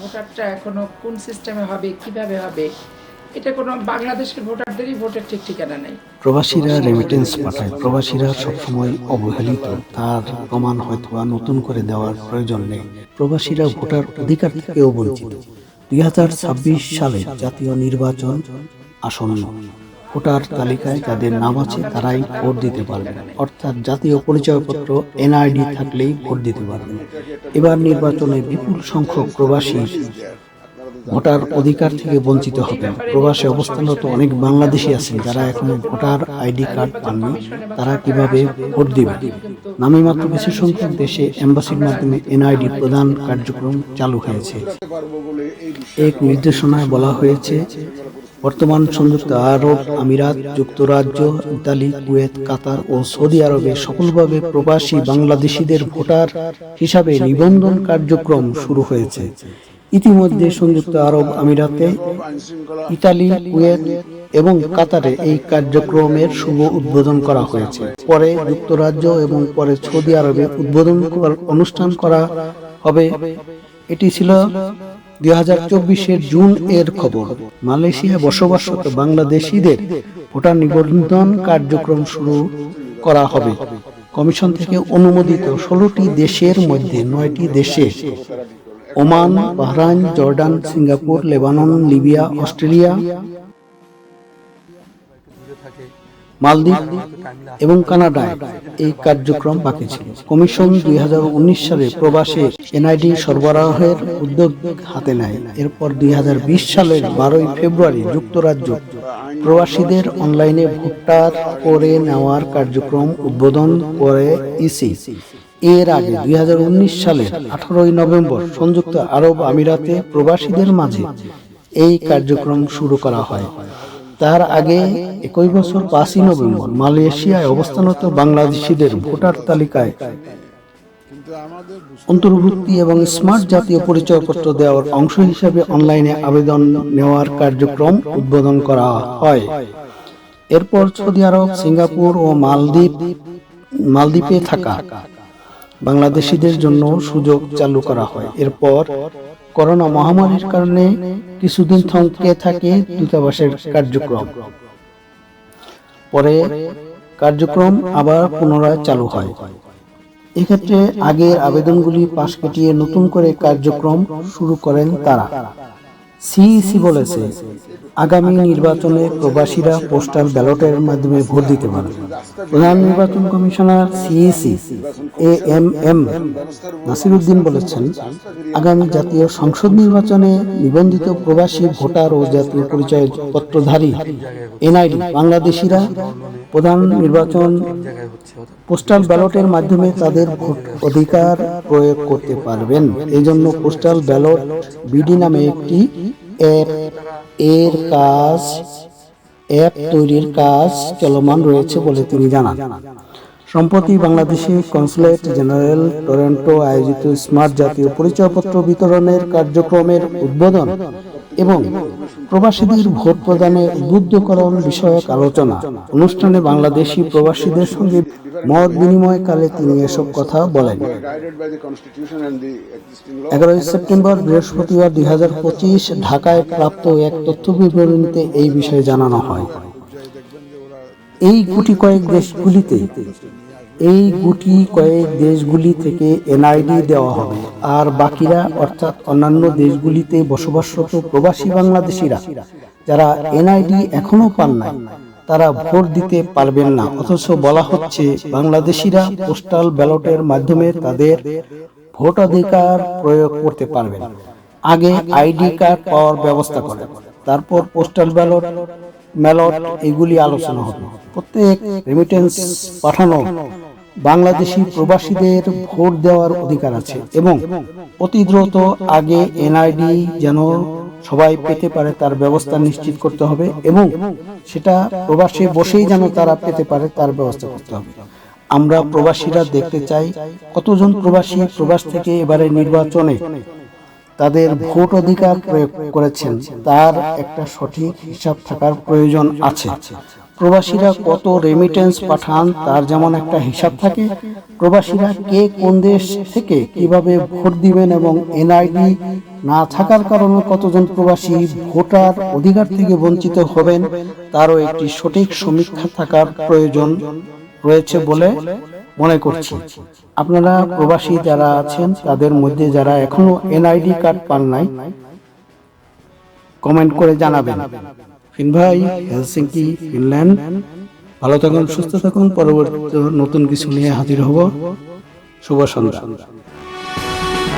ভোটারটা এখনও কোন সিস্টেমে হবে, কীভাবে হবে, এটা কোনো বাংলাদেশের ভোটারদেরই ভোটের ঠিক ঠিকানা নেই। প্রবাসীরা রেমিটেন্স পাঠায়। প্রবাসীরা সবসময় অবহেলিত। তার প্রমাণ হয়তো নতুন করে দেওয়ার প্রয়োজন নেই। প্রবাসীরা ভোটার অধিকার থেকেও বঞ্চিত। দুই হাজার ছাব্বিশ সালে জাতীয় নির্বাচন আসন্ন। ভোটার তালিকায় যাদের নাম আছে তারাই ভোট দিতে পারবেন। অর্থাৎ জাতীয় পরিচয়পত্র, এনআইডি থাকলেই ভোট দিতে পারবেন। এবার নির্বাচনে বিপুল সংখ্যক প্রবাসী ভোটার অধিকার থেকে বঞ্চিত হবেন। প্রবাসে অবস্থানরত অনেক বাংলাদেশি আছেন যারা এখনও ভোটার আইডি কার্ড পাননি। তারা কীভাবে ভোট দিবে নামে মাত্র কিছু সংখ্যক দেশে এম্বাসির মাধ্যমে এনআইডি প্রদান কার্যক্রম চালু হয়েছে। এক নির্দেশনায় বলা হয়েছে বর্তমান সংযুক্ত আরব আমিরাত, যুক্তরাজ্য, ইতালি, কুয়েত, কাতার ও সৌদি আরবে সফলভাবে প্রবাসী বাংলাদেশিদের ভোটার হিসাবে নিবন্ধন কার্যক্রম শুরু হয়েছে। ইতিমধ্যে সংযুক্ত আরব আমিরাতে, ইতালি, কুয়েত এবং কাতারে এই কার্যক্রমের শুভ উদ্বোধন করা হয়েছে। পরে যুক্তরাজ্য এবং পরে সৌদি আরবে উদ্বোধন অনুষ্ঠান করা হবে। এটি ছিল দুই হাজার চব্বিশের জুন এর খবর। মালয়েশিয়ায় বসবাসরত বাংলাদেশিদের ভোটার নিবন্ধন কার্যক্রম শুরু করা হবে। কমিশন থেকে অনুমোদিত ষোলোটি দেশের মধ্যে নয়টি দেশে Oman, Bahrain, Jordan, Singapore, Lebanon, Libya, Australia মালদ্বীপ এবং কানাডায় এই কার্যক্রম বাকি ছিল। কমিশন দুই হাজার উনিশ সালে প্রবাসে এনআইডি সরবরাহের উদ্যোগ হাতে নেয়। এরপর দুই হাজার বিশ সালের বারোই ফেব্রুয়ারি যুক্তরাজ্য প্রবাসীদের অনলাইনে ভোটার করে নেওয়ার কার্যক্রম উদ্বোধন করে ইসি। এর আগে দুই সালের আঠারোই নভেম্বর সংযুক্ত আরব আমিরাতে প্রবাসীদের মাঝে এই কার্যক্রম শুরু করা হয়। তার আগে একই বছর পাঁচই নভেম্বর মালয়েশিয়ায় অবস্থানত বাংলাদেশিদের ভোটার তালিকায় অন্তর্ভুক্তি এবং স্মার্ট জাতীয় পরিচয়পত্র দেওয়ার অংশ হিসাবে অনলাইনে আবেদন নেওয়ার কার্যক্রম উদ্বোধন করা হয়। এরপর সৌদি আরব, সিঙ্গাপুর ও মালদ্বীপ, মালদ্বীপে থাকা বাংলাদেশিদের জন্য সুযোগ চালু করা হয়। এরপর করোনা মহামারীর কারণে কিছুদিন থমকে থাকে দূতাবাসের কার্যক্রম। পরে কার্যক্রম আবার পুনরায় চালু হয়। এক্ষেত্রে আগের আবেদনগুলি পাশ কাটিয়ে নতুন করে কার্যক্রম শুরু করেন তারা। সিইসি বলেছে, আগামী নির্বাচনে প্রবাসীরা পোস্টাল ব্যালটের মাধ্যমে ভোট দিতে পারবে। প্রধান নির্বাচন commissioner CEC A M M Nasiruddin বলেছেন, আগামী জাতীয় সংসদ নির্বাচনে নিবন্ধিত প্রবাসী ভোটার ও জাতীয় পরিচয় পত্রধারী এনআইডি, বাংলাদেশিরা প্রধান নির্বাচন পোস্টাল ব্যালটের মাধ্যমে তাদের ভোট অধিকার প্রয়োগ করতে পারবেন। এই জন্য পোস্টাল ব্যালট বিডি নামে একটি অ্যাপ এর কাজ এক তৈরির কাজ চলমান রয়েছে বলে তিনি জানান। সম্প্রতি বাংলাদেশে কনসুলেট জেনারেল টরন্টো আয়োজিত স্মার্ট জাতীয় পরিচয়পত্র বিতরণের কার্যক্রমের উদ্বোধন এবং প্রবাসীদের ভোট প্রদানে উদ্বুদ্ধকরণ বিষয়ক আলোচনা অনুষ্ঠানে বাংলাদেশি প্রবাসীদের সঙ্গে মত বিনিময়কালে তিনি এসব কথা বলেন. এগারোই সেপ্টেম্বর বৃহস্পতিবার দুই হাজার পঁচিশ ঢাকায় প্রাপ্ত এক তথ্য বিবরণীতে এই বিষয়ে জানানো হয় এই গুটি কয়েক দেশগুলিতে এই গুটি কয়েক দেশগুলি থেকে এনআইডি দেওয়া হবে। আর বাকিরা, অর্থাৎ অন্যান্য দেশগুলিতে বসবাসরত প্রবাসী বাংলাদেশিরা, যারা এনআইডি এখনও পান নাই, তারা ভোট দিতে পারবেন না। অথচ বলা হচ্ছে, বাংলাদেশিরা পোস্টাল ব্যালটের মাধ্যমে তাদের ভোটাধিকার প্রয়োগ করতে পারবেন। আগে আইডি কার্ড পাওয়ার ব্যবস্থা করেন। তারপর পোস্টাল ব্যালট, ম্যালট, এগুলি আলোচনা হবে। প্রত্যেক রেমিটেন্স পাঠানো বাংলাদেশি প্রবাসীদের ভোট দেওয়ার অধিকার আছে এবং অতি দ্রুত আগে এনআইডি যেন সবাই পেতে পারে তার ব্যবস্থা নিশ্চিত করতে হবে এবং সেটা প্রবাসে বসেই যেন তারা পেতে পারে তার ব্যবস্থা করতে হবে। আমরা প্রবাসীরা দেখতে চাই কতজন প্রবাসী প্রবাস থেকে এবারে নির্বাচনে তাদের ভোট অধিকার প্রয়োগ করেছেন, তার একটা সঠিক হিসাব থাকার প্রয়োজন আছে। প্রবাসীরা কত রেমিটেন্স পাঠান, তার যেমন একটা হিসাব থাকে। প্রবাসীরা কে কোন দেশ থেকে কীভাবে ভোট দিবেন এবং এনআইডি না থাকার কারণে কতজন প্রবাসী ভোটার অধিকার থেকে বঞ্চিত হবেন, তারও একটি সঠিক সমীক্ষা থাকার প্রয়োজন রয়েছে বলে মনে করছি। আপনারা প্রবাসী যারা আছেন, তাদের মধ্যে যারা এখনও এনআইডি কার্ড পান নাই কমেন্ট করে জানাবেন। ফিন ভাই, হেলসিঙ্কি, ফিনল্যান্ড। ভালো থাকুন, সুস্থ থাকুন, পরবর্তী নতুন কিছু নিয়ে হাজির হব। শুভ সন্ধ্যা।